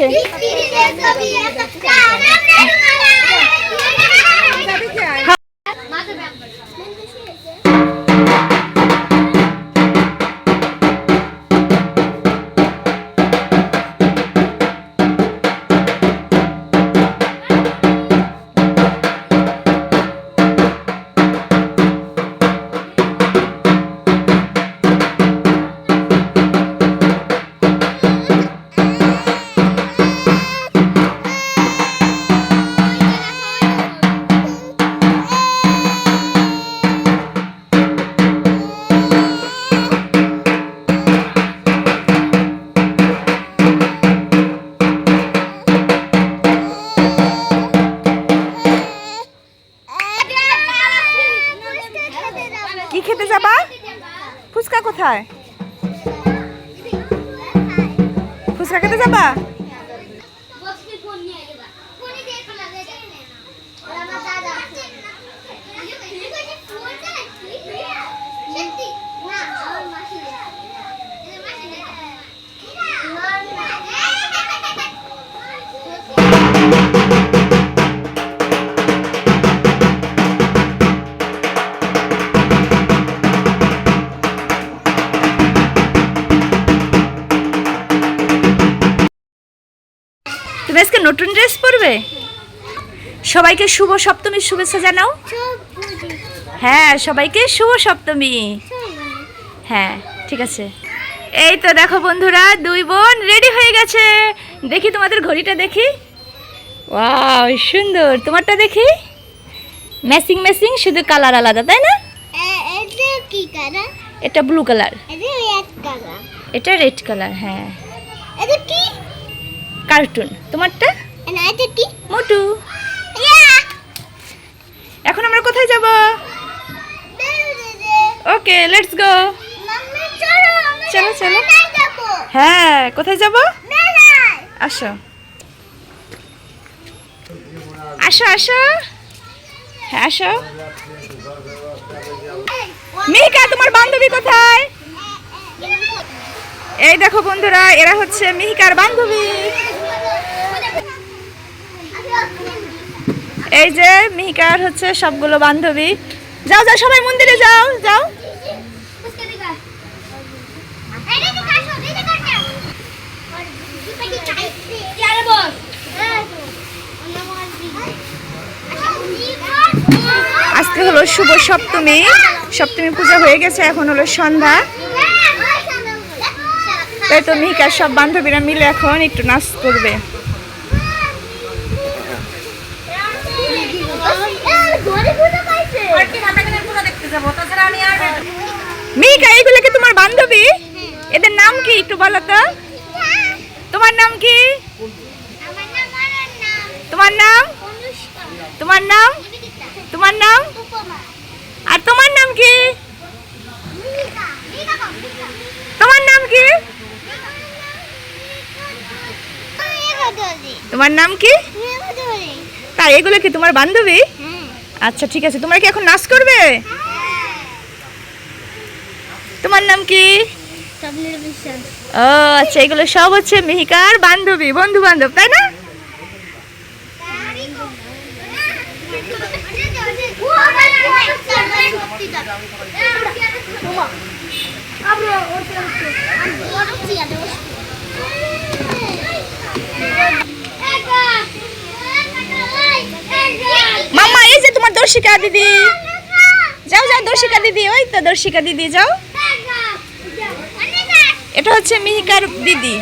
পাশে নতুন ড্রেস পরবে? সবাইকে শুভ সপ্তমীর শুভেচ্ছা জানাও। হ্যাঁ সবাইকে শুভ সপ্তমী। হ্যাঁ ঠিক আছে। এই তো দেখো বন্ধুরা দুই বোন রেডি হয়ে গেছে। দেখি তোমাদের ঘড়িটা দেখি। ওয়াও সুন্দর। তোমারটা দেখি। ম্যাচিং ম্যাচিং শুধু কালার আলাদা তাই না? এটা ব্লু কালার। এটা রেড কালার হ্যাঁ। এটা কি? কার্টুন তোমারটা কি মোটু এখন আমরা কোথায় যাব ওকে লেটস গো চলো, চলো। হ্যাঁ কোথায় যাব আসো আসো আসো হ্যাঁ আসো মিহিকা তোমার বান্ধবী কোথায় এই দেখো বন্ধুরা এরা হচ্ছে মিহিকার বান্ধবী এই যে মিহিকার হচ্ছে সবগুলো বান্ধবী। যাও যাও, সবাই মন্দিরে যাও যাও। আজকে হলো শুভ সপ্তমী। সপ্তমী পূজা হয়ে গেছে, এখন হলো সন্ধ্যা। তাই তো মিহিকার সব বান্ধবীরা মিলে এখন একটু নাচ করবে। মিহিকা এইগুলো কি তোমার বান্ধবী? এদের নাম কি একটু বলো তো? তোমার নাম কি? তোমার নাম? তোমার নাম? তোমার নাম? আর তোমার নাম কি? তোমার নাম কি? তোমার নাম কি? তাই এগুলো কি তোমার বান্ধবী? আচ্ছা ঠিক আছে। তোমরা কি এখন নাচ করবে? তোমার নাম কি? ও আচ্ছা এগুলো সব হচ্ছে মিহিকার বান্ধবী বন্ধু বান্ধব তাই না? মামা এই যে তোমার দর্শিকা দিদি। যাও যাও দর্শিকা দিদি ওই তো দর্শিকা দিদি যাও। এটা হচ্ছে মিহিকার দিদি।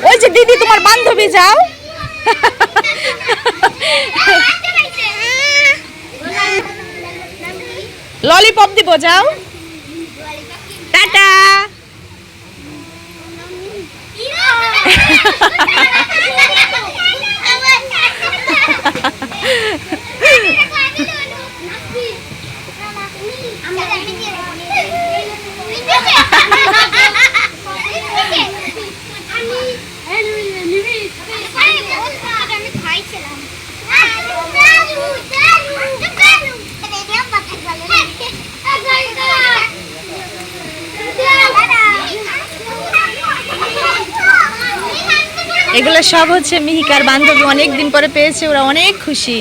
ওই যে দিদি তোমার বান্ধবী যাও। ললিপপ দিব যাও। সব হচ্ছে মিহিকার বান্ধবী অনেক দিন পরে পেয়েছে ওরা অনেক খুশি।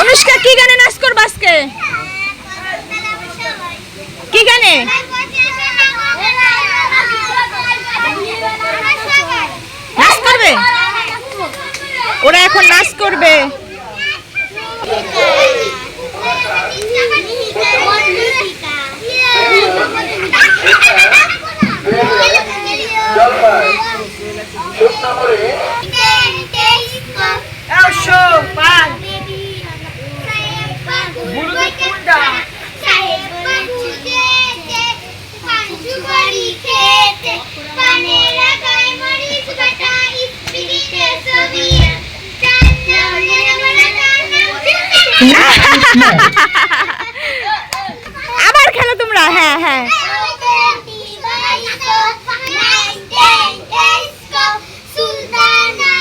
অনুষ্কা কি গানে তোমরা হ্যাঁ হ্যাঁ। সুলতানা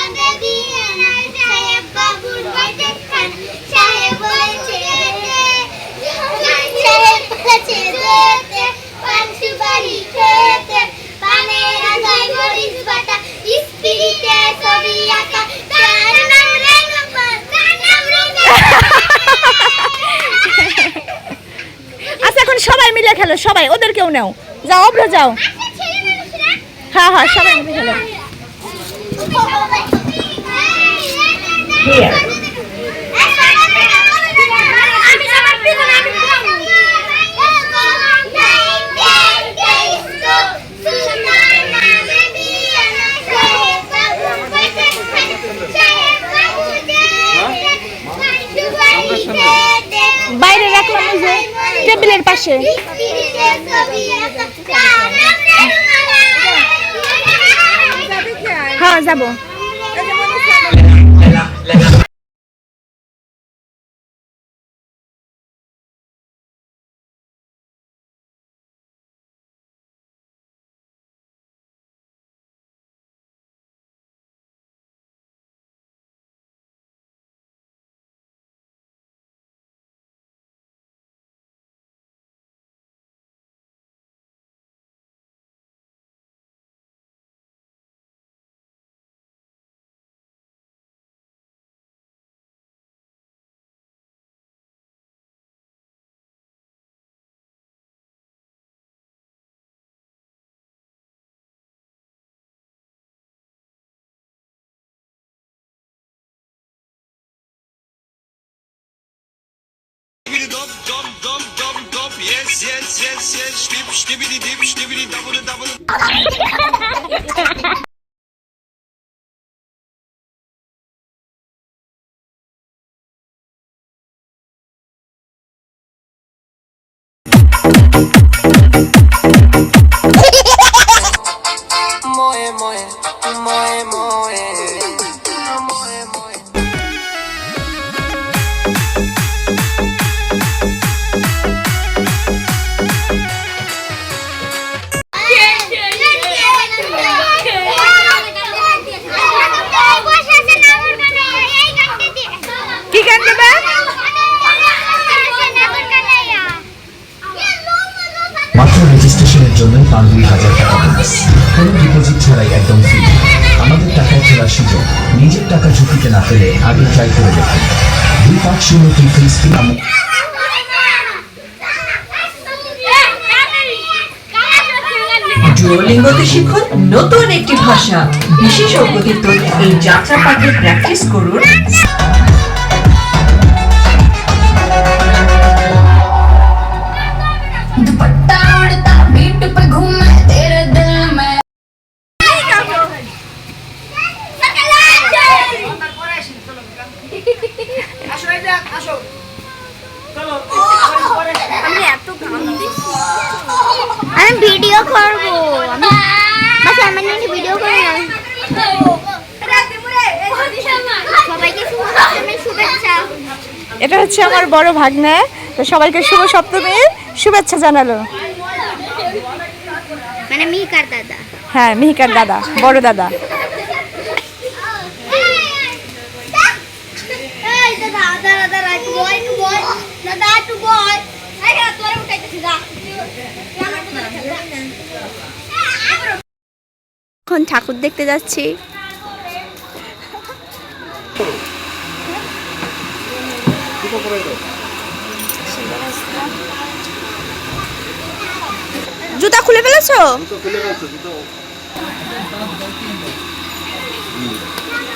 মিলে খেলো সবাই ওদেরকেও নেও। যাও অভ্র যাও। হ্যাঁ হ্যাঁ সবাই মিলে খেলো। crochê. Rosa, bom. Dop dop dop dop dop. Yes yes yes yes. Stib stibbidi dip stibbidi double double না ফেলে আগে ট্রাই করে দেখুন দুই পাঁচ শূন্য তিন ফ্রি স্পিন ডুয়োলিঙ্গোতে শিখুন নতুন একটি ভাষা। বিশেষজ্ঞদের অগ্রগতির এই যাত্রা পাঠে প্র্যাকটিস করুন। বড় ভাগ্নে তো সবাইকে শুভ সপ্তমীর শুভেচ্ছা জানালো। মানে মিহিকার দাদা। হ্যাঁ মিহিকার দাদা বড় দাদা। এই দাদা দাদা দাদা ঠাকুর জুতা খুলে ফেলেছো?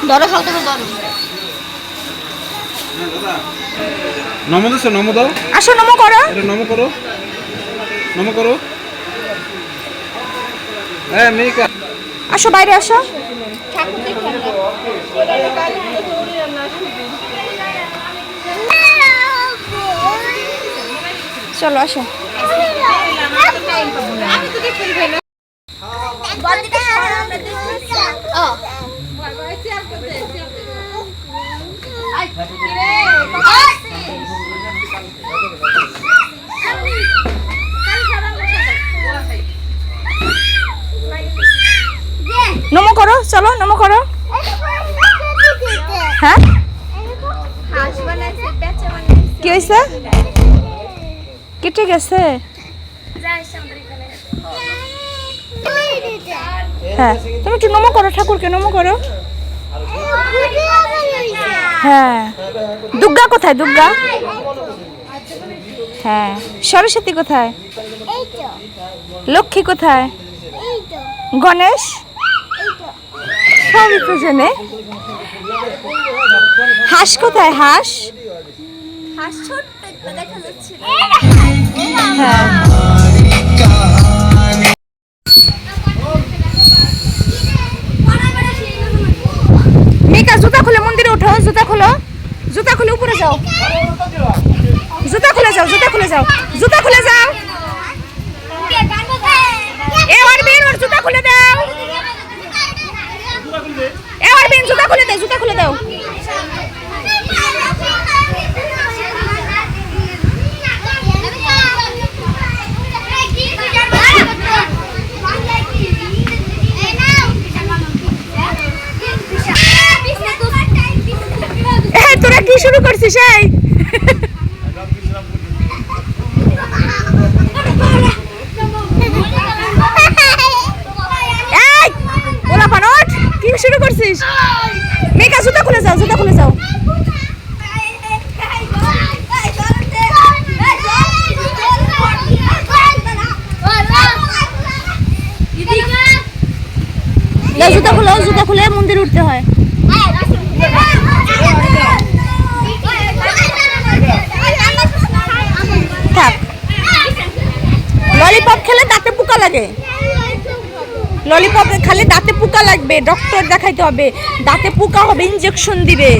ধরো ধরো। নম দিছো নম দাও। আসো নমো করো। এটা নম করো। নম করো। হ্যাঁ মেয়েকা। আসো বাইরে আসো। চলো আসো। নমো করো চলো নমো করো। হ্যাঁ? কি হয়েছে? কেটে গেছে? হ্যাঁ। তুমি একটু নমো করো ঠাকুরকে নমো করো। হ্যাঁ। দুর্গা কোথায় দুর্গা? হ্যাঁ। সরস্বতী কোথায়? লক্ষ্মী কোথায়? গণেশ? সবই তো জানে। হাঁস কোথায় হাঁস? হ্যাঁ মেকা, জুতা খুলে, মন্দিরে ওঠো জুতা খুলো। জুতা খুলে উপরে যাও। জুতা খুলে যাও, জুতা খুলে যাও। জুতা খুলে যাও। এ অরবিন, ওর জুতা খুলে দাও। এ অরবিন, জুতা খুলে দাও জুতা খুলে দাও। এই কি শুরু এই ওলা কি শুরু করছিস? মেকা জুতা খুলে যাও, জুতা খুলে যাও। জুতা খুলো, জুতা খুলে মন্দিরে উঠতে হয়। ললিপপ খেলে দাঁতে পোকা লাগে। ললিপপ খালে দাঁতে পোকা লাগবে। ডক্টর দেখাইতে হবে, দাঁতে পোকা হবে ইঞ্জেকশন দিবে।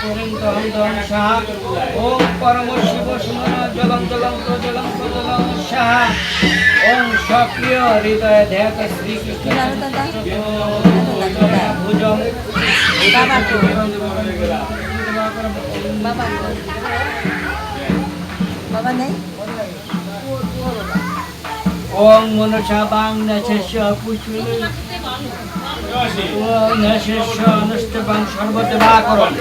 পুরিন্দম দম সাহা ওম পরম শিব সুমন জলম বাং নশেষ্য পুষ্পিনী ওম নশেষ্য অনুষ্ঠ বাং সর্বদেবা করণ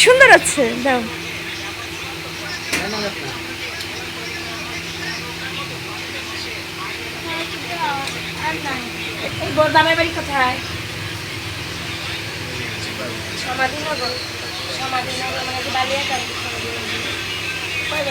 সুন্দর আছে দাও এই দামের বাড়ি কোথায়? সমাধিনগর। সমাধিনগর মানে বালিয়াকান্দি সমাধিনগর। কয়